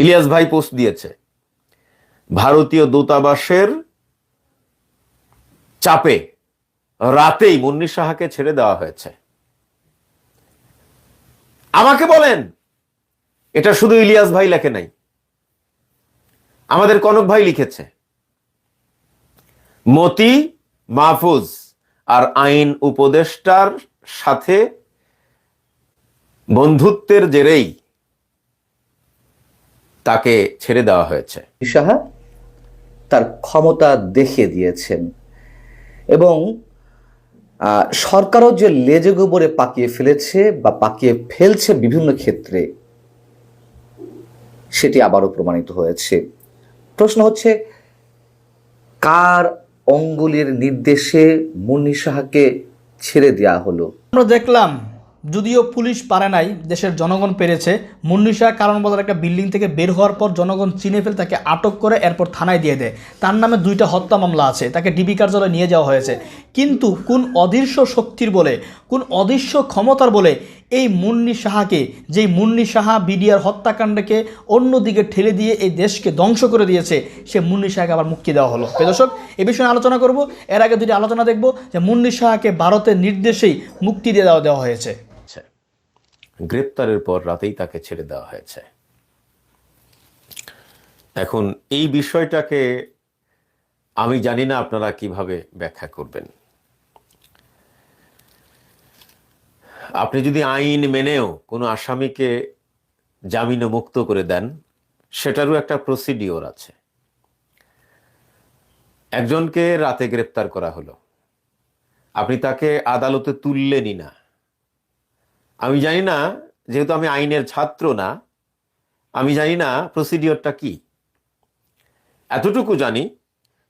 ইলিয়াস ভাই পোস্ট দিয়েছে। ভারতীয় দূতাবাসের চাপে রাতেই মুন্নি সাহাকে ছেড়ে দেওয়া হয়েছে। আমাকে বলেন, এটা শুধু ইলিয়াস ভাই লেখে নাই। আমাদের কনক ভাই লিখেছে, মতি, মাহফুজ আর আইন উপদেষ্টার সাথে বন্ধুত্বের জেরেই তাকে ছেড়ে দেওয়া হয়েছে। সাহা তার ক্ষমতা দেখিয়ে দিয়েছেন এবং আহ, সরকারও যে লেজে গোবরে পাকিয়ে ফেলেছে বা পাকিয়ে ফেলছে বিভিন্ন ক্ষেত্রে সেটি আবারও প্রমাণিত হয়েছে। প্রশ্ন হচ্ছে কার অঙ্গুলির নির্দেশে মুন্নি সাহাকে ছেড়ে দেওয়া হলো? আমরা দেখলাম যদিও পুলিশ পারে নাই, দেশের জনগণ পেরেছে। মুন্নিশা কারণ বলার একটা বিল্ডিং থেকে বের হওয়ার পর জনগণ চিনে ফেলে তাকে আটক করে এরপর থানায় দিয়ে দেয়। তার নামে দুইটা হত্যা মামলা আছে, তাকে ডিবি কার্যালয়ে নিয়ে যাওয়া হয়েছে। কিন্তু কোন অদৃশ্য শক্তির বলে, কোন অদৃশ্য ক্ষমতার বলে এই মুন্নি সাহাকে, যেই মুন্নি সাহা বিডিআর হত্যাকাণ্ডকে অন্যদিকে ঠেলে দিয়ে এই দেশকে ধ্বংস করে দিয়েছে, সে মুন্নি সাহাকে আবার মুক্তি দেওয়া হলো। প্রিয় দর্শক, এ বিষয়ে আলোচনা করব। এর আগে দুটি আলোচনা দেখব যে মুন্নি সাহাকে ভারতের নির্দেশেই মুক্তি দিয়ে দেওয়া দেওয়া হয়েছে। গ্রেপ্তারের পর রাতেই তাকে ছেড়ে দেওয়া হয়েছে। এখন এই বিষয়টাকে আমি জানি না আপনারা কীভাবে ব্যাখ্যা করবেন। আপনি যদি আইন মেনেও কোনো আসামিকে জামিনে মুক্ত করে দেন, সেটারও একটা প্রসিডিওর আছে। একজনকে রাতে গ্রেপ্তার করা হলো। আপনি তাকে আদালতে তুললেনই না। আমি জানি না, যেহেতু আমি আইনের ছাত্র না, আমি জানি না প্রসিডিওরটা কি। এতটুকু জানি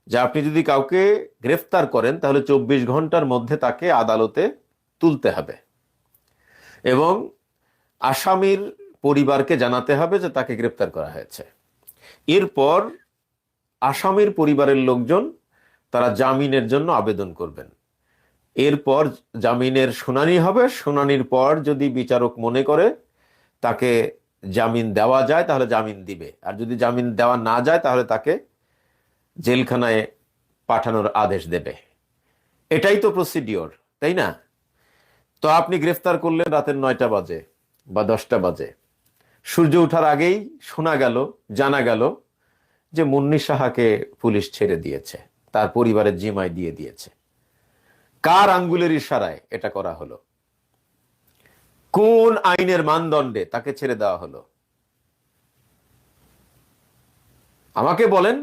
যে আপনি যদি কাউকে গ্রেফতার করেন, তাহলে চব্বিশ ঘণ্টার মধ্যে তাকে আদালতে তুলতে হবে। এবং আসামির পরিবারকে জানাতে হবে যে তাকে গ্রেপ্তার করা হয়েছে। এরপর আসামির পরিবারের লোকজন তারা জামিনের জন্য আবেদন করবেন। এরপর জামিনের শুনানি হবে। শুনানির পর যদি বিচারক মনে করে তাকে জামিন দেওয়া যায়, তাহলে জামিন দিবে। আর যদি জামিন দেওয়া না যায়, তাহলে তাকে জেলখানায় পাঠানোর আদেশ দেবে। এটাই তো প্রসিডিওর তাই না? তো আপনি গ্রেফতার করলেন রাতের নয়টা বাজে বা দশটা বাজে। সূর্য ওঠার আগেই শোনা গেল, জানা গেল যে মুন্নি সাহাকে পুলিশ ছেড়ে দিয়েছে, তার পরিবারের জিমায় দিয়ে দিয়েছে। কার আঙ্গুলের ইশারায় এটা করা হলো? কোন আইনের মানদণ্ডে তাকে ছেড়ে দেওয়া হলো? আমাকে বলেন,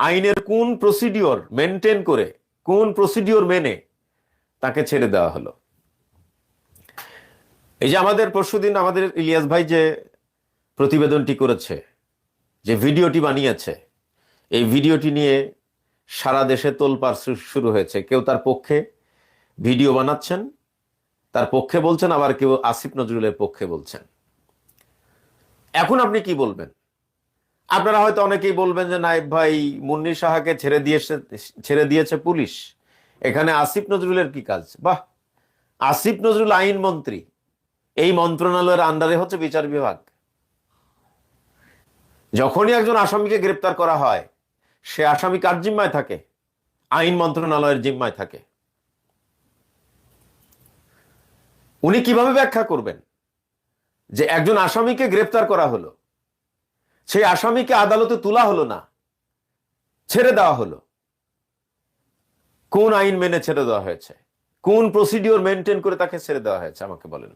আইনের কোন প্রসিডিওর মেনটেন করে, কোন প্রসিডিওর মেনে তাকে ছেড়ে দেওয়া হলো? এই যে আমাদের পরশুদিন আমাদের ইলিয়াস ভাই যে প্রতিবেদনটি করেছে, যে ভিডিওটি বানিয়েছে, এই ভিডিওটি নিয়ে সারা দেশে তোলপাড় শুরু হয়েছে। কেউ তার পক্ষে ভিডিও বানাচ্ছেন, তার পক্ষে বলছেন, আবার কেউ আসিফ নজরুলের পক্ষে বলছেন। এখন আপনি কি বলবেন? আপনারা হয়তো অনেকেই বলবেন যে নাইব ভাই, মুন্নি সাহাকে ছেড়ে দিয়েছে ছেড়ে দিয়েছে পুলিশ। এখানে আসিফ নজরুলের কি কাজ? বাহ! আসিফ নজরুল আইন মন্ত্রী। এই মন্ত্রণালয়ের আন্ডারে হচ্ছে বিচার বিভাগ। যখনই একজন আসামিকে গ্রেপ্তার করা হয়, সে আসামি কার জিম্মায় থাকে? আইন মন্ত্রণালয়ের জিম্মায় থাকে। উনি কীভাবে ব্যাখ্যা করবেন? যে একজন আসামিকে গ্রেপ্তার করা হলো। সেই আসামিকে আদালতে তোলা হলো না। ছেড়ে দেওয়া হলো। কোন আইন মেনে ছেড়ে দেওয়া হয়েছে? কোন প্রসিডিওর মেনটেন করে তাকে ছেড়ে দেওয়া হয়েছে? আমাকে বলেন।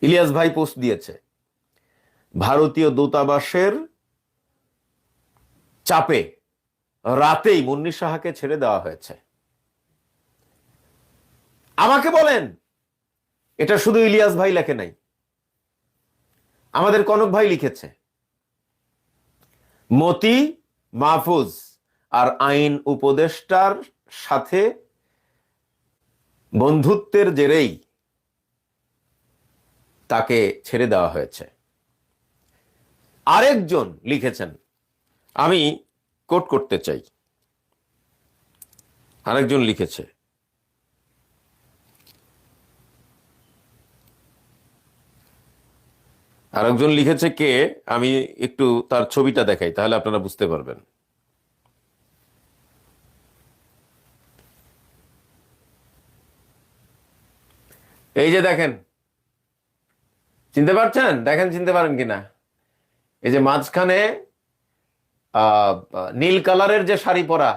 ইলিয়াস ভাই পোস্ট দিয়েছে। ভারতীয় দূতাবাসের চাপে রাতেই মুন্নি সাহাকে ছেড়ে দেওয়া হয়েছে। আমাকে বলেন। এটা শুধু ইলিয়াস ভাই লেখে নাই। আমাদের কনক ভাই লিখেছে। মতি, মাহফুজ আর আইন উপদেষ্টার সাথে বন্ধুত্বের জেরেই তাকে ছেড়ে দেওয়া হয়েছে। আরেকজন লিখেছেন, আমি কোট করতে চাই। আরেকজন লিখেছে আরেকজন লিখেছে কে? আমি একটু তার ছবিটা দেখাই, তাহলে আপনারা বুঝতে পারবেন। এই যে দেখেন, চিনতে পারছেন? দেখেন চিনতে পারেন কিনা? এই যে মাঝখানে নীল কালারের যে শাড়ি পরা,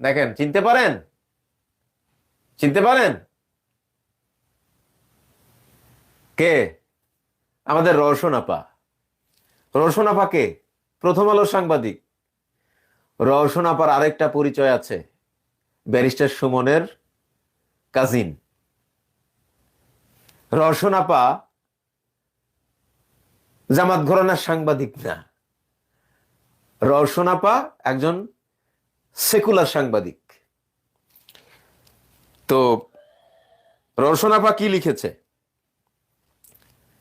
দেখেন, চিনতে পারেন? চিনতে পারেন? কে? আমাদের রওশন আপা। রওশন আপা কে? প্রথম আলোর সাংবাদিক। রওশন আপার আরেকটা পরিচয় আছে, ব্যারিস্টার সুমনের কাজিন রওশন আপা জামাত ঘরানার সাংবাদিক না। রওশন আপা একজন সেকুলার সাংবাদিক। তো রওশন আপা কি লিখেছে?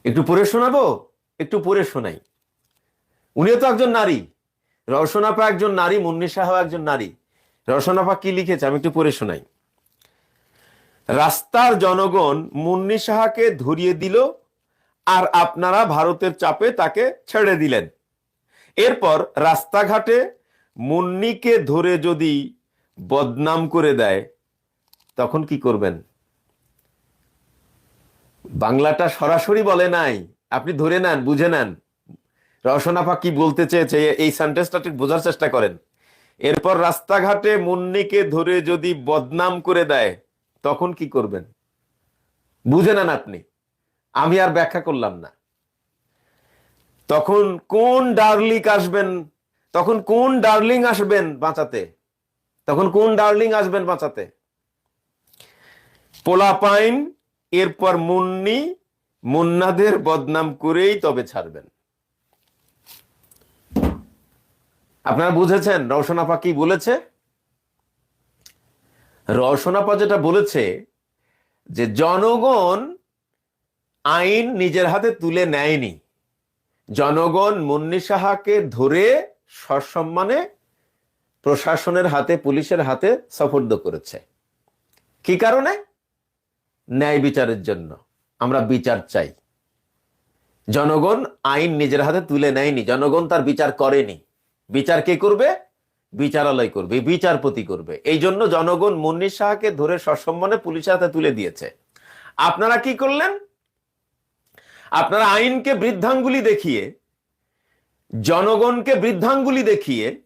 একটু পড়ে শোনাবো? একটু পড়ে শোনাই। উনিও তো একজন নারী। রওশনাপা একজন নারী, মুন্নি সাহা একজন নারী। রওশনাপা কি লিখেছে? আমি একটু পড়ে শোনাই। রাস্তার জনগণ মুন্নি সাহাকে ধরিয়ে দিল আর আপনারা ভারতের চাপে তাকে ছেড়ে দিলেন। এরপর রাস্তাঘাটে মুন্নিকে ধরে যদি বদনাম করে দেয়, তখন কি করবেন? বাংলাটা সরাসরি বলে নাই। আপনি ধরে নেন, বুঝে নেন। রসনাফা কি বলতে চেয়েছে এই সেন্টেন্সটা ঠিক বোঝার চেষ্টা করেন। এরপর রাস্তাঘাটে মুন্নিকে ধরে যদি বদনাম করে দেয়, তখন কি করবেন? বুঝে নেন আপনি। আমি আর ব্যাখ্যা করলাম না। তখন কোন ডার্লিং আসবেন? তখন কোন ডার্লিং আসবেন বাঁচাতে? তখন কোন ডার্লিং আসবেন বাঁচাতে? পোলাপাইন এরপর মুন্নি মুন্নাদের বদনাম করেই তবে ছাড়বেন। আপনারা বুঝেছেন রওশনাপা কি বলেছে? রওশনাপা যেটা বলেছে যে জনগণ আইন নিজের হাতে তুলে নেয়নি। জনগণ মুন্নি সাহাকে ধরে সসম্মানে প্রশাসনের হাতে, পুলিশের হাতে সফর্দ করেছে। কি কারণে? ন্যায় বিচারের জন্য। আমরা বিচার চাই। জনগণ আইন নিজের হাতে তুলে নেয়নি। জনগণ তার বিচার করেনি। বিচার কে করবে? বিচারালয় করবে, বিচারপতি করবে। এই জন্য জনগণ মুন্নি শাহকে ধরে সসম্মানে পুলিশের হাতে তুলে দিয়েছে। আপনারা কি করলেন? আপনারা আইনকে বৃদ্ধাঙ্গুলি দেখিয়ে, জনগণকে বৃদ্ধাঙ্গুলি দেখিয়ে,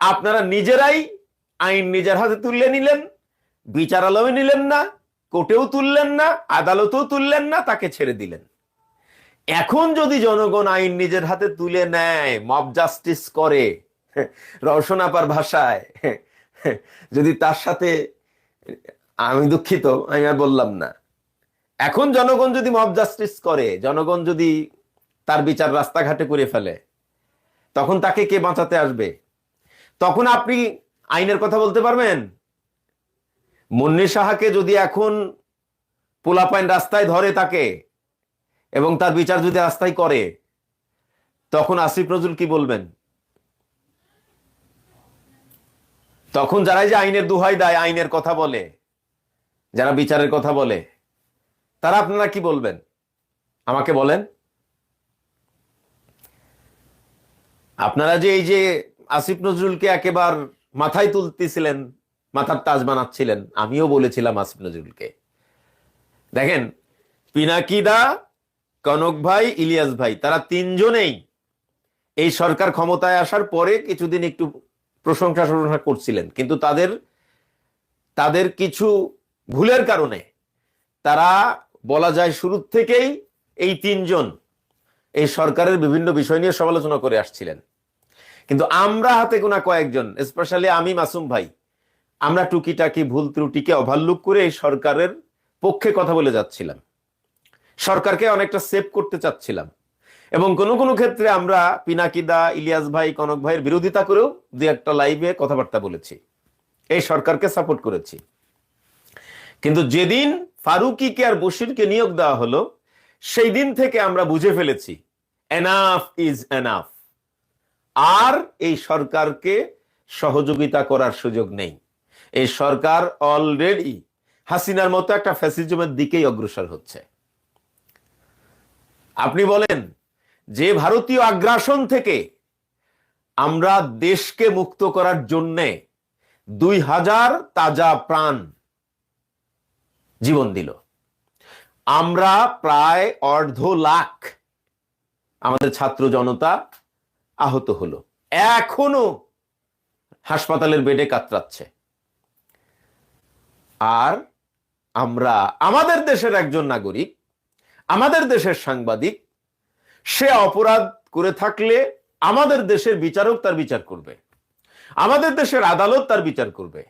আপনারা নিজেরাই আইন নিজের হাতে তুলে নিলেন, বিচারালয় নিলেন না কোর্টেও তুললেন না, আদালতেও তুললেন না, তাকে ছেড়ে দিলেন। এখন যদি জনগণ আইন নিজের হাতে তুলে নেয় মব জাস্টিস করে, রওশনাপার ভাষায়, যদি তার সাথে, আমি দুঃখিত, আমি আর বললাম না। এখন জনগণ যদি মব জাস্টিস করে, জনগণ যদি তার বিচার রাস্তাঘাটে করে ফেলে, তখন তাকে কে বাঁচাতে আসবে? তখন আপনি আইনের কথা বলতে পারবেন? মুন্নি সাহাকে যদি এখন পোলাপাইন রাস্তায় ধরে তাকে এবং তার বিচার যদি রাস্তায় করে, তখন আসিফ নজরুল কি বলবেন? তখন যারা যে আইনের দুহাই দেয়, আইনের কথা বলে, যারা বিচারের কথা বলে, তারা আপনারা কি বলবেন? আমাকে বলেন। আপনারা যে এই যে আসিফ নজরুলকে একেবার মাথায় তুলতেছিলেন মাথার তাজ বানাচ্ছিলেন। আমিও বলেছিলাম আসিফ নজরুলকে। দেখেন, পিনাকিদা, কনক ভাই, ইলিয়াস ভাই, তারা তিনজনেই এই সরকার ক্ষমতায় আসার পরে কিছুদিন একটু প্রশংসা প্রশংসা করছিলেন। কিন্তু তাদের তাদের কিছু ভুলের কারণে তারা বলা যায় শুরু থেকেই এই তিনজন এই সরকারের বিভিন্ন বিষয় নিয়ে সমালোচনা করে আসছিলেন। কিন্তু আমরা হাতে গোনা কয়েকজন স্পেশালি আমি, মাসুম ভাই আমরা টুকিটাকি ভুল ত্রুটিকে ওভারলুক করে এই সরকারের পক্ষে কথা বলে যাচ্ছিলাম। সরকারকে অনেকটা সেভ করতে চাচ্ছিলাম। এবং কোনো কোনো ক্ষেত্রে আমরা পিনাকিদা, ইলিয়াস ভাই, কনক ভাইয়ের বিরোধিতা করেও দু একটা লাইভে কথাবার্তা বলেছি। এই সরকারকে সাপোর্ট করেছি। কিন্তু যেদিন ফারুকিকে আর বশিরকে নিয়োগ দেওয়া হলো, সেই দিন থেকে আমরা বুঝে ফেলেছি এনাফ ইজ এনাফ আর এই সরকারকে সহযোগিতা করার সুযোগ নেই। এই সরকার অলরেডি হাসিনার মতো একটা ফ্যাসিজমের দিকেই অগ্রসর হচ্ছে। আপনি বলেন, যে ভারতীয় আগ্রাসন থেকে আমরা দেশকে মুক্ত করার জন্যে দুই হাজার তাজা প্রাণ জীবন দিল। আমরা প্রায় অর্ধ লাখ আমাদের ছাত্র জনতা আহত হলো। এখনও হাসপাতালের বেডে কাতরাচ্ছে। আর আমরা আমাদের দেশের একজন নাগরিক, আমাদের দেশের সাংবাদিক, সে অপরাধ করে থাকলে আমাদের দেশের বিচারক তার বিচার করবে, আমাদের দেশের আদালত তার বিচার করবে।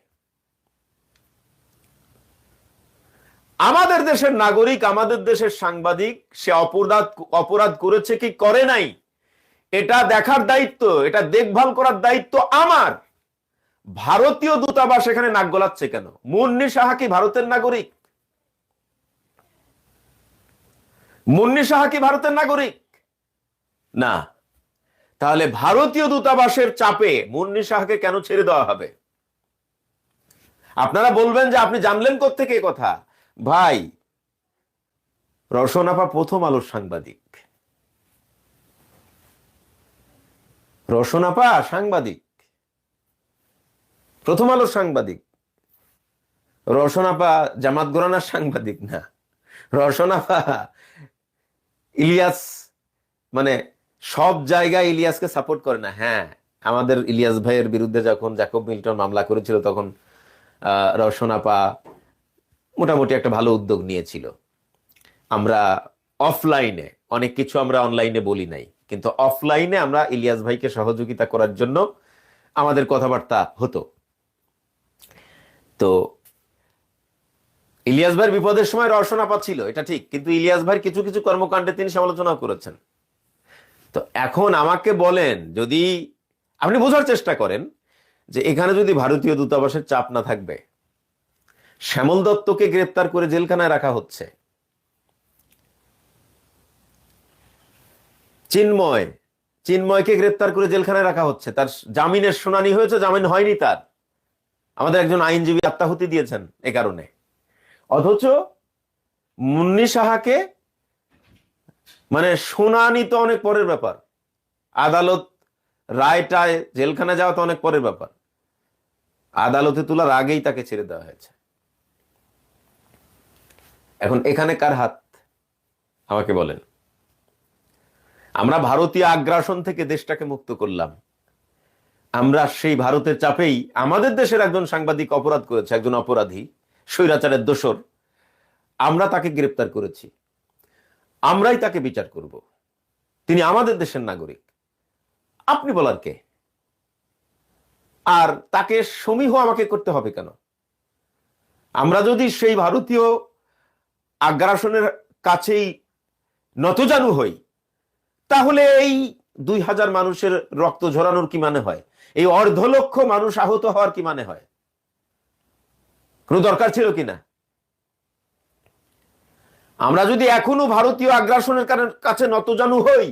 আমাদের দেশের নাগরিক, আমাদের দেশের সাংবাদিক, সে অপরাধ অপরাধ করেছে কি করে নাই, এটা দেখার দায়িত্ব, এটা দেখভাল করার দায়িত্ব আমার। ভারতীয় দূতাবাস এখানে নাক গলাচ্ছে কেন? মুন্নি সাহা কি ভারতের নাগরিক? মুন্নি সাহা কি ভারতের নাগরিক? না। তাহলে ভারতীয় দূতাবাসের চাপে মুন্নি সাহাকে কেন ছেড়ে দেওয়া হবে? আপনারা বলবেন যে আপনি জানলেন কোথেকে কথা। ভাই, রসনাপা প্রথম আলোর সাংবাদিক। রসনাপা সাংবাদিক। প্রথম আলোর সাংবাদিক। রসনাপা জামাত গোরানার সাংবাদিক না। রসনাপা ইলিয়াস মানে সব জায়গায় ইলিয়াসকে সাপোর্ট করে না। হ্যাঁ আমাদের ইলিয়াস ভাইয়ের বিরুদ্ধে যখন জ্যাকব মিল্টন মামলা করেছিল তখন রওশনাপা মোটামুটি একটা ভালো উদ্যোগ নিয়েছিল। আমরা অফলাইনে অনেক কিছু আমরা অনলাইনে বলি নাই। কিন্তু অফলাইনে আমরা ইলিয়াস ভাইকে সহযোগিতা করার জন্য আমাদের কথাবার্তা হতো। তো ইলিয়াস ভাইয়ের বিপদের সময় রওশনাপা ছিল এটা ঠিক, কিন্তু ইলিয়াস ভাইয়ের কিছু কিছু কর্মকাণ্ডে তিনি সমালোচনা করেছেন। তো এখন আমাকে বলেন, যদি আপনি বোঝার চেষ্টা করেন যে এখানে যদি ভারতীয় দূতাবাসের চাপ না থাকবে, শ্যামল দত্তকে গ্রেপ্তার করে জেলখানায় রাখা হচ্ছে। চিন্ময়, চিন্ময়কে গ্রেপ্তার করে জেলখানায় রাখা হচ্ছে, তার জামিনের শুনানি হয়েছে, জামিন হয়নি তার। আমাদের একজন আইনজীবী আত্মাহুতি দিয়েছেন এ কারণে। অথচ মুন্নি সাহাকে মানে শুনানি তো অনেক পরের ব্যাপার। আদালত রায়টায় জেলখানা যাওয়া তো অনেক পরের ব্যাপার। আদালতে তোলার আগেই তাকে ছেড়ে দেওয়া হয়েছে। এখন এখানে কার হাত? আমাকে বলেন। আমরা ভারতীয় আগ্রাসন থেকে দেশটাকে মুক্ত করলাম। আমরা সেই ভারতের চাপেই আমাদের দেশের একজন সাংবাদিক অপরাধ করেছে, একজন অপরাধী, স্বৈরাচারের দোষর। আমরা তাকে গ্রেপ্তার করেছি। আমরাই তাকে বিচার করব। তিনি আমাদের দেশের নাগরিক। আপনি বলার কে? আর তাকে সমীহ আমাকে করতে হবে কেন? আমরা যদি সেই ভারতীয় আগ্রাসনের কাছেই নতজানু হই, তাহলে এই দুই হাজার মানুষের রক্ত ঝরানোর কি মানে হয়? এই অর্ধ লক্ষ মানুষ আহত হওয়ার কি মানে হয়? কোনো দরকার ছিল কিনা আমরা যদি এখনও ভারতীয় আগ্রাসনের কাছে নতজানু হই,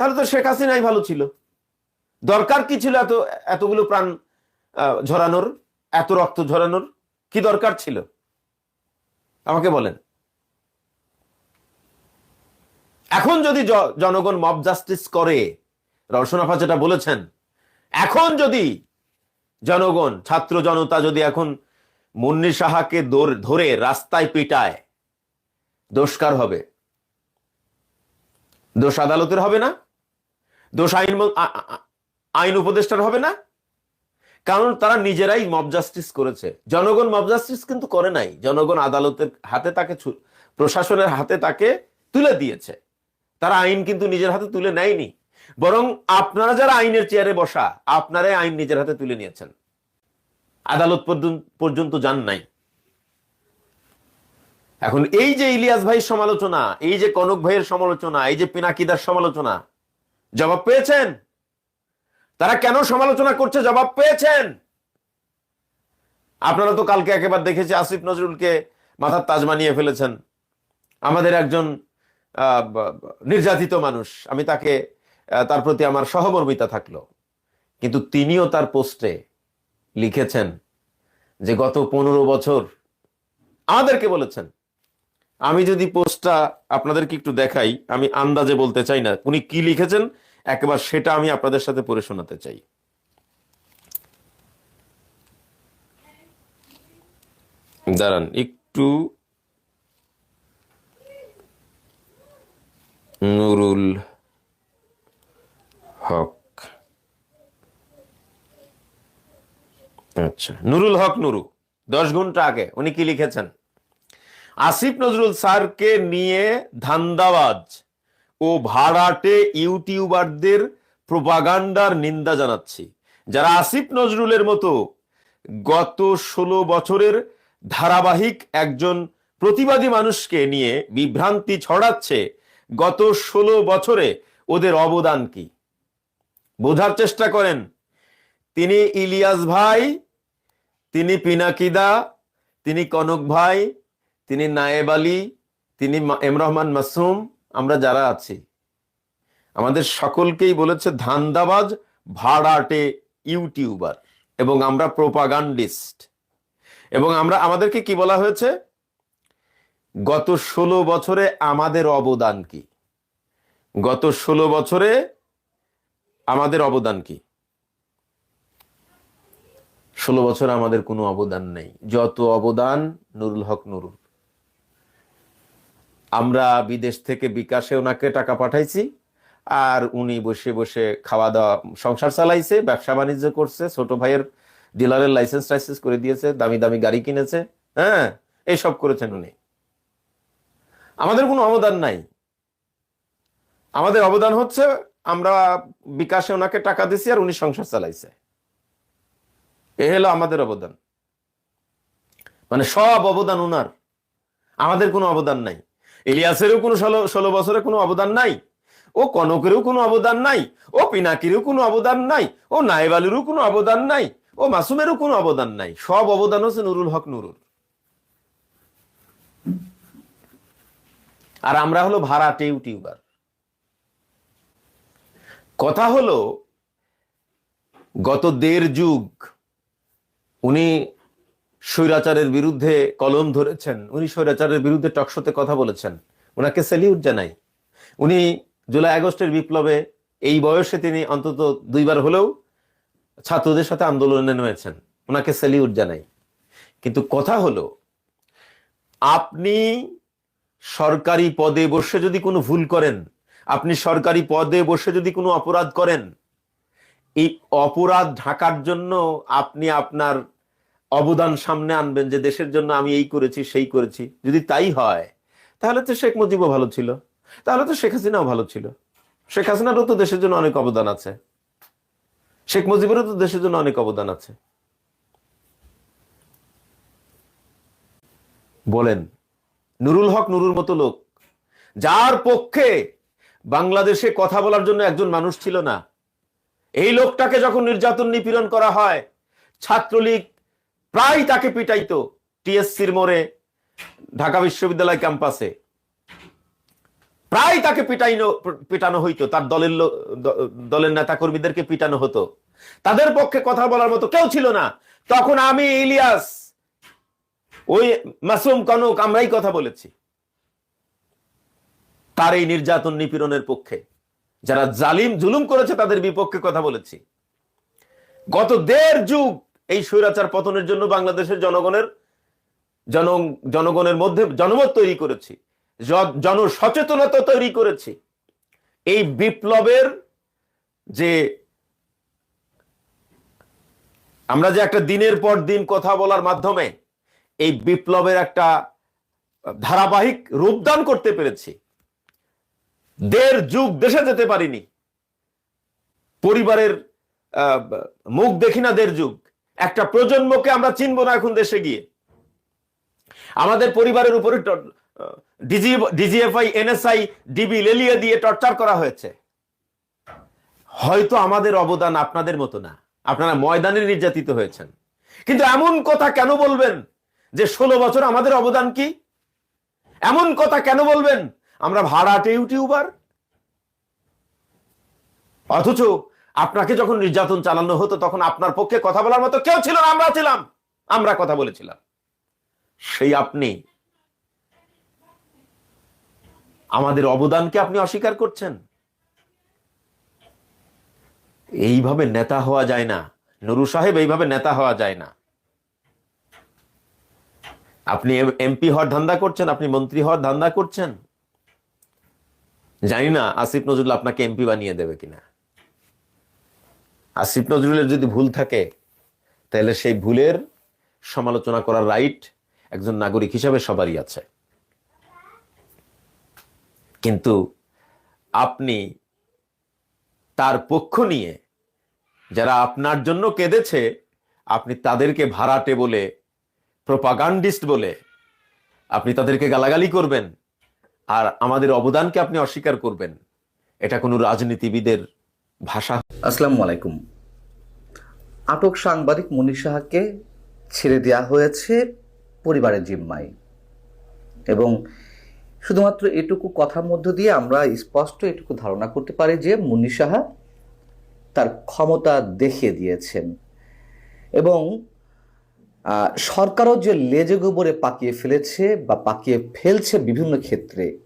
তাহলে তো শেখ হাসিনাই ভালো ছিল। দরকার কি ছিল এত, এতগুলো প্রাণ ঝরানোর, এত রক্ত ঝরানোর? কি দরকার ছিল? আমাকে বলেন। এখন যদি জনগণ মব জাস্টিস করে রওশনাফা যেটা বলেছেন এখন যদি জনগণ, ছাত্র জনতা যদি এখন মুন্নি সাহাকে ধরে রাস্তায় পিটায়, দোষকার হবে। দোষ আদালতের হবে না? দোষ আইন আইন উপদেষ্টার হবে না? কারণ তারা নিজেরাই মব জাস্টিস করেছে। জনগণ মব জাস্টিস কিন্তু করে নাই। জনগণ আদালতের হাতে তাকে প্রশাসনের হাতে তাকে তুলে দিয়েছে। তারা আইন কিন্তু নিজের হাতে তুলে নেয়নি। বরং আপনারা যারা আইনের চেয়ারে বসা, আপনারাই আইন নিজের হাতে তুলে নিয়েছেন। আদালত পর্যন্ত- যান নাই। এখন এই যে ইলিয়াস ভাইয়ের সমালোচনা, এই যে কনক ভাইয়ের সমালোচনা, এই যে পিনাকিদার সমালোচনা, জবাব পেয়েছেন? তারা কেন সমালোচনা করছে, জবাব পেয়েছেন? আপনারা তো কালকে একেবারে দেখেছি আসিফ নজরুলকে মাথার তাজ মানিয়ে ফেলেছেন। আমাদের একজন নির্যাতিত মানুষ। আমি তাকে তার প্রতি আমার সহমর্মিতা থাকল। কিন্তু তিনিও তার পোস্টে লিখেছেন যে গত পনেরো বছর আমাদেরকে বলেছেন, আমি যদি পোস্টটা আপনাদেরকে একটু দেখাই, আমি আন্দাজে বলতে চাই না, উনি কি লিখেছেন, একবার সেটা আমি আপনাদের সাথে পড়ে শোনাতে চাই। দাঁড়ান, একটু। নুরুল হক। আচ্ছা নুরুল হক নুরু, দশ ঘণ্টা আগে, উনি কি লিখেছেন? আসিফ নজরুল স্যারকে নিয়ে ধান্দাবাজ ও ভাড়াটে ইউটিউবারদের প্রোপাগান্ডার নিন্দা জানাচ্ছি। যারা আসিফ নজরুলের মতো গত ষোলো বছরের ধারাবাহিক একজন প্রতিবাদী মানুষকে নিয়ে বিভ্রান্তি ছড়াচ্ছে, গত ষোলো বছরে ওদের অবদান কি? বোঝার চেষ্টা করেন। তিনি ইলিয়াস ভাই, তিনি পিনাকিদা, তিনি কনক ভাই, তিনি নায়েব আলী, তিনি এম রহমান মাসুম, আমরা যারা আছি। আমাদের সকলকেই বলেছে ধান্দাবাজ, ভাড়াটে ইউটিউবার এবং আমরা প্রোপাগান্ডিস্ট। এবং আমরা, আমাদেরকে কি বলা হয়েছে? গত ষোলো বছরে আমাদের অবদান কি? গত ষোলো বছরে আমাদের অবদান কি? ষোলো বছর আমাদের কোনো অবদান নেই। যত অবদান নুরুল হক নুরুল। আমরা বিদেশ থেকে বিকাশে ওনাকে টাকা পাঠাইছি, আর উনি বসে বসে খাওয়া দাওয়া সংসার চালাইছে, ব্যবসা বাণিজ্য করছে, ছোট ভাইয়ের ডিলারের লাইসেন্স টাইসেন্স করে দিয়েছে, দামি দামি গাড়ি কিনেছে হ্যাঁ এইসব করেছেন উনি। আমাদের কোনো অবদান নাই। আমাদের অবদান হচ্ছে আমরা বিকাশে ওনাকে টাকা দিছি আর উনি সংসার চালাইছে। এ হলো আমাদের অবদান। মানে সব অবদান ওনার আমাদের কোনো অবদান নাই। ইলিয়াসেরও কোনো ষোলো ষোলো বছরে কোনো অবদান নাই। ও কনকেরও কোনো অবদান নাই। ও পিনাকিরও কোনো অবদান নাই। ও নাইবালিরও কোনো অবদান নাই। ও মাসুমেরও কোনো অবদান নাই। সব অবদান হচ্ছে নুরুল হক নুরুল আর আমরা হলো ভাড়াটে ইউটিউবার। কথা হলো, গত দেড় যুগ উনি স্বৈরাচারের বিরুদ্ধে কলম ধরেছেন, উনি স্বৈরাচারের বিরুদ্ধে টকশোতে কথা বলেছেন। ওনাকে সেলিউট জানাই। উনি জুলাই আগস্টের বিপ্লবে এই বয়সে তিনি অন্তত দুইবার হলেও ছাত্রদের সাথে আন্দোলনে নেমেছেন। ওনাকে সেলিউট জানাই। কিন্তু কথা হলো, আপনি সরকারি পদে বসে যদি কোনো ভুল করেন আপনি সরকারি পদে বসে যদি কোনো অপরাধ করেন, এই অপরাধ ঢাকার জন্য আপনি আপনার অবদান সামনে আনবেন যে দেশের জন্য আমি এই করেছি, সেই করেছি। যদি তাই হয়, তাহলে তো শেখ মুজিবও ভালো ছিল, তাহলে তো শেখ হাসিনাও ভালো ছিল। শেখ হাসিনারও তো দেশের জন্য অনেক অবদান আছে। শেখ মুজিবেরও তো দেশের জন্য অনেক অবদান আছে। বলেন, নুরুল হক নুরুর মতো লোক, যার পক্ষে বাংলাদেশে কথা বলার জন্য একজন মানুষ ছিল না। এই লোকটাকে যখন নির্যাতন নিপীড়ন করা হয়, ছাত্রলীগ প্রায় তাকে পিটাইতো টিএসসির মোড়ে, ঢাকা বিশ্ববিদ্যালয় ক্যাম্পাসে। প্রায় তাকে পিটাইনো, পিটানো হইতো, তার দলের দলের নেতা কর্মীদেরকে পিটানো হতো। তাদের পক্ষে কথা বলার মতো কেউ ছিল না। তখন আমি ইলিয়াস, ওই মাসুম কনক আমরাই কথা বলেছি। তার এই নির্যাতন নিপীড়নের পক্ষে। যারা জালিম, জুলুম করেছে, তাদের বিপক্ষে কথা বলেছি। গত দেড় যুগ এই স্বৈরাচার পতনের জন্য বাংলাদেশের জনগণের, জন, জনগণের মধ্যে জনমত তৈরি করেছি। জনসচেতনতা তৈরি করেছি। এই বিপ্লবের যে আমরা যে একটা দিনের পর দিন কথা বলার মাধ্যমে এই বিপ্লবের একটা ধারাবাহিক রূপদান করতে পেরেছি। দেড় যুগ দেশে যেতে পারিনি। পরিবারের মুখ দেখি না দেড় যুগ। একটা প্রজন্মকে আমরা চিনব না এখন দেশে গিয়ে। আমাদের পরিবারের উপরে ডিজি, ডিজিএফআই, এনএসআই, ডিবি, লেলিয়ে দিয়ে টর্চার করা হয়েছে। হয়তো আমাদের অবদান আপনাদের মতো না। আপনারা ময়দানে নির্যাতিত হয়েছেন। কিন্তু এমন কথা কেন বলবেন যে ষোলো বছর আমাদের অবদান কি? এমন কথা কেন বলবেন আমরা ভাড়াটে ইউটিউবার। অথচ আপনাকে যখন নির্যাতন চালানো হতো, তখন আপনার পক্ষে কথা বলার মতো কেউ ছিল না আমরা ছিলাম। আমরা কথা বলেছিলাম। সেই আপনি, আমাদের অবদানকে আপনি অস্বীকার করছেন? এইভাবে নেতা হওয়া যায় না। নুরু সাহেব এইভাবে নেতা হওয়া যায় না। আপনি এমপি হওয়ার ধান্দা করছেন, আপনি মন্ত্রী হওয়ার ধান্দা করছেন। জানি না, আসিফ নজরুল আপনাকে এমপি বানিয়ে দেবে কিনা। আসিফ নজরুলের যদি ভুল থাকে, তাহলে সেই ভুলের সমালোচনা করার রাইট একজন নাগরিক হিসাবে সবারই আছে। কিন্তু আপনি তার পক্ষ নিয়ে যারা আপনার জন্য কেঁদেছে, আপনি তাদেরকে ভাড়াটে বলে প্রপাগান্ডিস্ট বলে, আপনি তাদেরকে গালাগালি করবেন আর আমাদের অবদানকে আপনি অস্বীকার করবেন। এটা কোনো রাজনীতিবিদের ভাষা। আসসালামু আলাইকুম। আটক সাংবাদিক মনীষ সাহাকে ছেড়ে দেওয়া হয়েছে পরিবারের জিম্মায়। এবং শুধুমাত্র এটুকু কথার মধ্য দিয়ে আমরা স্পষ্ট এটুকু ধারণা করতে পারি যে মুন্নি সাহা তার ক্ষমতা দেখিয়ে দিয়েছেন। এবং সরকারও যে লেজে গোবরে পাকিয়ে ফেলেছে বা পাকিয়ে ফেলছে বিভিন্ন ক্ষেত্রে,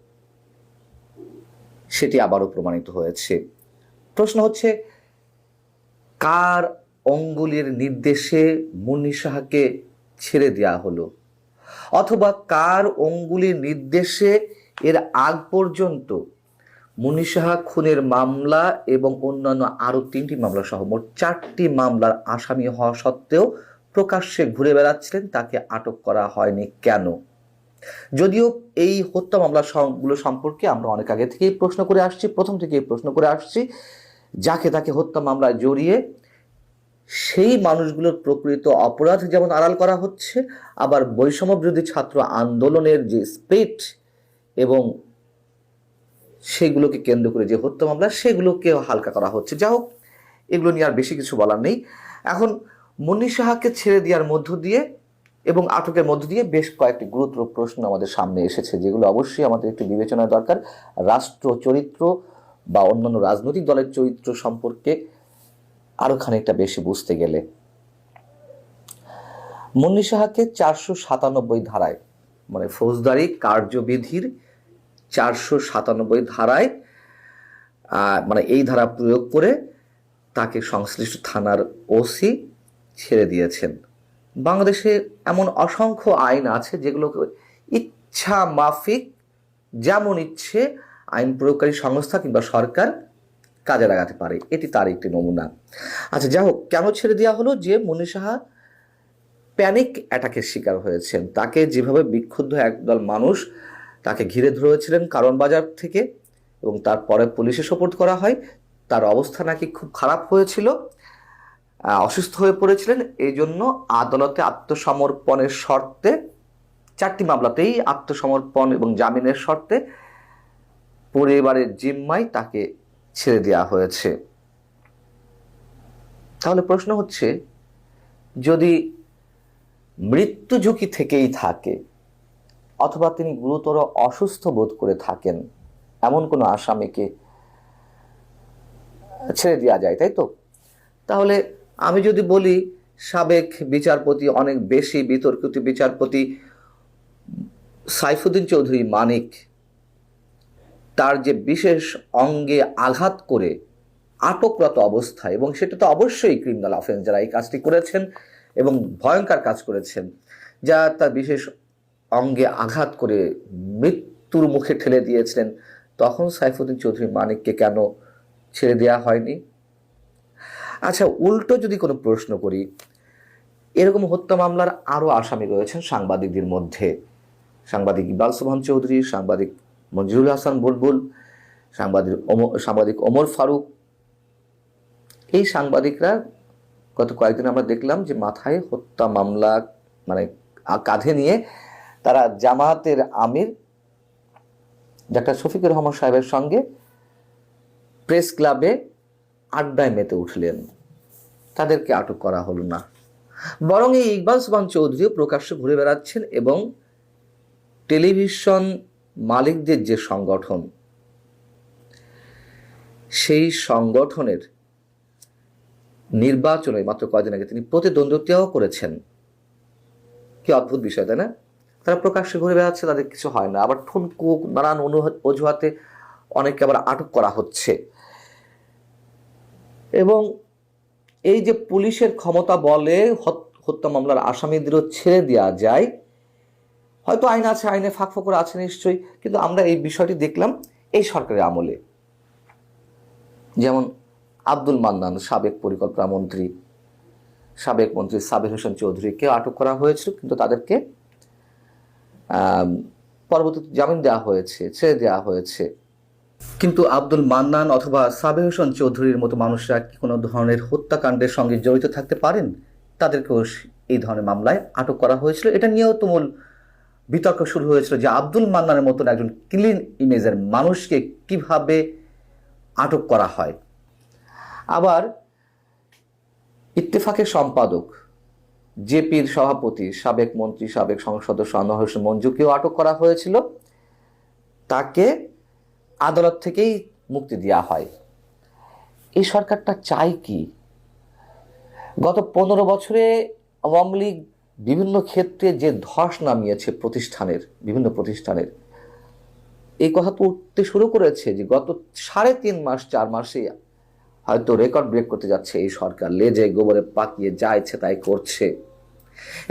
সেটি আবারও প্রমাণিত হয়েছে। প্রশ্ন হচ্ছে, কার অঙ্গুলির নির্দেশে মুন্নি সাহাকে ছেড়ে দেওয়া হলো? অথবা কার অঙ্গুলির নির্দেশে এর আগ পর্যন্ত মুন্নি সাহা, খুনের মামলা এবং অন্যান্য আরও তিনটি মামলা সহ মোট চারটি মামলার আসামি হওয়া সত্ত্বেও প্রকাশ্যে ঘুরে বেড়াচ্ছিলেন, তাকে আটক করা হয়নি কেন? যদিও এই হত্যা মামলা গুলো সম্পর্কে আমরা অনেক আগে থেকেই প্রশ্ন করে আসছি, প্রথম থেকেই প্রশ্ন করে আসছি, যাকে তাকে হত্যা মামলায় জড়িয়ে সেই মানুষগুলোর প্রকৃত অপরাধ যেমন আড়াল করা হচ্ছে, আবার বৈষম্য বিরোধী ছাত্র আন্দোলনের যে স্পিরিট এবং সেগুলোকে কেন্দ্র করে যে হত্যা মামলা সেগুলোকে হালকা করা হচ্ছে। যা হোক, এগুলো নিয়ে আর বেশি কিছু বলার নেই। এখন মুন্নি সাহাকে ছেড়ে দেওয়ার মধ্য দিয়ে এবং আটকের মধ্য দিয়ে বেশ কয়েকটি গুরুত্ব প্রশ্ন আমাদের সামনে এসেছে, যেগুলো অবশ্যই আমাদের একটু বিবেচনা দরকার। রাষ্ট্র, চরিত্র বা অন্যান্য রাজনৈতিক দলের চরিত্র সম্পর্কে আরও খানিকটা বেশি বুঝতে গেলে। মুন্নি সাহাকে চারশো সাতানব্বই ধারায় মানে ফৌজদারি কার্যবিধির চারশো সাতানব্বই ধারায় মানে এই ধারা প্রয়োগ করে তাকে সংশ্লিষ্ট থানার ওসি ছেড়ে দিয়েছেন। বাংলাদেশে এমন অসংখ্য আইন আছে যেগুলোকে ইচ্ছা মাফিক, যেমন ইচ্ছে আইন প্রয়োগকারী সংস্থা কিংবা সরকার কাজে লাগাতে পারে। এটি তার একটি নমুনা। আচ্ছা যাই হোক, কেন ছেড়ে দেওয়া হলো? যে মনি সাহা প্যানিক অ্যাটাকের শিকার হয়েছেন। তাকে যেভাবে বিক্ষুব্ধ একদল মানুষ তাকে ঘিরে ধরেছিলেন কারণ বাজার থেকে এবং তারপরে পুলিশে সোপর্দ করা হয়, তার অবস্থা নাকি খুব খারাপ হয়েছিল। অসুস্থ হয়ে পড়েছিলেন। এই জন্য আদালতে আত্মসমর্পণের শর্তে, চারটি মামলাতেই আত্মসমর্পণ এবং জামিনের শর্তে পরিবারের জিম্মায় তাকে ছেড়ে দেওয়া হয়েছে। তাহলে প্রশ্ন হচ্ছে, যদি মৃত্যু ঝুঁকি থেকেই থাকে অথবা তিনি গুরুতর অসুস্থ বোধ করে থাকেন, এমন কোনো আসামিকে ছেড়ে দেওয়া যায়, তাই তো? তাহলে আমি যদি বলি, সাবেক বিচারপতি, অনেক বেশি বিতর্কিত বিচারপতি সাইফুদ্দিন চৌধুরী মানিক, তার যে বিশেষ অঙ্গে আঘাত করে আটকরত অবস্থায় এবং সেটা তো অবশ্যই ক্রিমিনাল অফেন্স যারা এই কাজটি করেছেন এবং ভয়ঙ্কর কাজ করেছেন, যা তার বিশেষ অঙ্গে আঘাত করে মৃত্যুর মুখে ঠেলে দিয়েছিলেন, তখন সাইফুদ্দিন চৌধুরী মানিককে কেন ছেড়ে দেওয়া হয়নি? আচ্ছা উল্টো যদি কোনো প্রশ্ন করি, এরকম হত্যা মামলার আরও আসামি রয়েছেন সাংবাদিকদের মধ্যে। সাংবাদিক ইকবাল সুবহান চৌধুরী, সাংবাদিক মঞ্জুরুল হাসান বুলবুল, সাংবাদিক সাংবাদিক ওমর ফারুক। এই সাংবাদিকরা গত কয়েকদিন আমরা দেখলাম যে মাথায় হত্যা মামলা মানে কাঁধে নিয়ে তারা জামায়াতের আমির ডাক্তার শফিকুর রহমান সাহেবের সঙ্গে প্রেস ক্লাবে আড্ডায় মেতে উঠলেন। তাদেরকে আটক করা হলো না। বরং এই ইকবাল সুবান চৌধুরীও প্রকাশ্যে ঘুরে বেড়াচ্ছেন এবং টেলিভিশন মালিকদের যে সংগঠন, সেই সংগঠনের নির্বাচনে মাত্র কয়দিন আগে তিনি প্রতিদ্বন্দ্বিতাও করেছেন। কি অদ্ভুত বিষয়, তাই না? তারা প্রকাশ্যে ঘুরে বেড়াচ্ছে, তাদের কিছু হয় না। আবার ঠুনকু নানান অজুহাতে অনেককে আবার আটক করা হচ্ছে। এবং এই যে পুলিশের ক্ষমতা বলে হত- হত্যা মামলার আসামিদেরও ছেড়ে দেওয়া যায়। হয়তো আইন আছে, আইনে ফাঁক ফোকর আছে নিশ্চয়ই, কিন্তু আমরা এই বিষয়টি দেখলাম এই সরকারের আমলে। যেমন আব্দুল মান্নান, সাবেক পরিকল্পনা মন্ত্রী, সাবেক মন্ত্রী সাবির হোসেন চৌধুরীকে আটক করা হয়েছিল, কিন্তু তাদেরকে পরবর্তীতে জামিন দেওয়া হয়েছে, ছেড়ে দেওয়া হয়েছে। কিন্তু আব্দুল মান্নান অথবা সাবে হোসেন চৌধুরীর মতো মানুষরা কি কোনো ধরনের হত্যাকাণ্ডের সঙ্গে জড়িত থাকতে পারেন? তাদেরকেও এই ধরনের মামলায় আটক করা হয়েছিল। এটা নিয়েও তুমুল বিতর্ক শুরু হয়েছিল যে আব্দুল মান্নানের মতন একজন ক্লিন ইমেজের মানুষকে কীভাবে আটক করা হয়। আবার ইত্তেফাকের সম্পাদক, জেপির সভাপতি, সাবেক মন্ত্রী, সাবেক সংসদ আনোয়ার হোসেন মঞ্জুকেও আটক করা হয়েছিল। তাকে আদালত থেকেই মুক্তি দেওয়া হয়। এই সরকারটা চাই কি? গত পনেরো বছরে আওয়ামী লীগ বিভিন্ন ক্ষেত্রে যে ধস নামিয়েছে প্রতিষ্ঠানের, বিভিন্ন প্রতিষ্ঠানের, এই কথা তো উঠতে শুরু করেছে যে গত সাড়ে তিন মাস, চার মাসে হয়তো রেকর্ড ব্রেক করতে যাচ্ছে এই সরকার। লেজে গোবরে পাকিয়ে যা ইচ্ছে তাই করছে।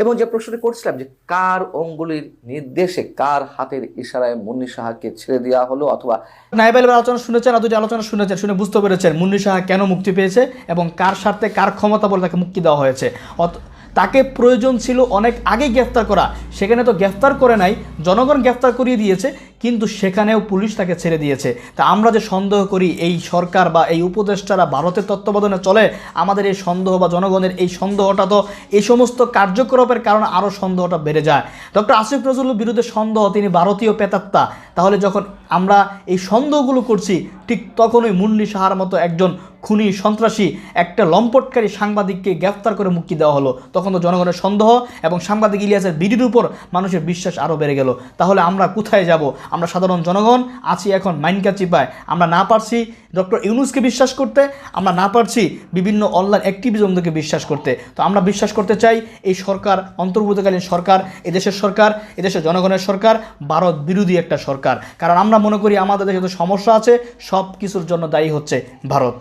এবং যে প্রশ্নটি করছিলাম যে কার অঙ্গুলির নির্দেশে কার হাতের ইশারায় মুন্নি সাহাকে ছেড়ে দেওয়া হলো অথবা নাইবেল আলোচনা শুনেছেন আর দুটি আলোচনা শুনেছেন, শুনে বুঝতে পেরেছেন মুন্নি সাহা কেন মুক্তি পেয়েছে এবং কার স্বার্থে কার ক্ষমতা বলে তাকে মুক্তি দেওয়া হয়েছে। তাকে প্রয়োজন ছিল অনেক আগে গ্রেফতার করা। সেখানে তো গ্রেফতার করে নাই, জনগণ গ্রেফতার করিয়ে দিয়েছে, কিন্তু সেখানেও পুলিশ তাকে ছেড়ে দিয়েছে। তা আমরা যে সন্দেহ করি, এই সরকার বা এই উপদেষ্টারা ভারতের তত্ত্বাবধানে চলে, আমাদের এই সন্দেহ বা জনগণের এই সন্দেহটা তো এই সমস্ত কার্যকলাপের কারণে আরও সন্দেহটা বেড়ে যায়। ডক্টর আসিফ নজরুলের বিরুদ্ধে সন্দেহ, তিনি ভারতীয় পেতাত্তা তাহলে যখন আমরা এই সন্দেহগুলো করছি, ঠিক তখনই মুন্নি সাহার মতো একজন খুনি সন্ত্রাসী একটা লম্পটকারী সাংবাদিককে গ্রেফতার করে মুক্তি দেওয়া হলো। তখন তো জনগণের সন্দেহ এবং সাংবাদিক ইলিয়াসের বিডির উপর মানুষের বিশ্বাস আরও বেড়ে গেল। তাহলে আমরা কোথায় যাব? আমরা সাধারণ জনগণ আছি এখন মাইনকা চিপায়। আমরা না পারছি ডক্টর ইউনুসকে বিশ্বাস করতে, আমরা না পারছি বিভিন্ন অনলাইন অ্যাক্টিভিজমদেরকে বিশ্বাস করতে। তো আমরা বিশ্বাস করতে চাই এই সরকার অন্তর্বর্তীকালীন সরকার, এদেশের সরকার, এদেশের জনগণের সরকার, ভারত বিরোধী একটা সরকার। কারণ আমরা মনে করি আমাদের দেশে তো সমস্যা আছে সব কিছুর জন্য দায়ী হচ্ছে ভারত।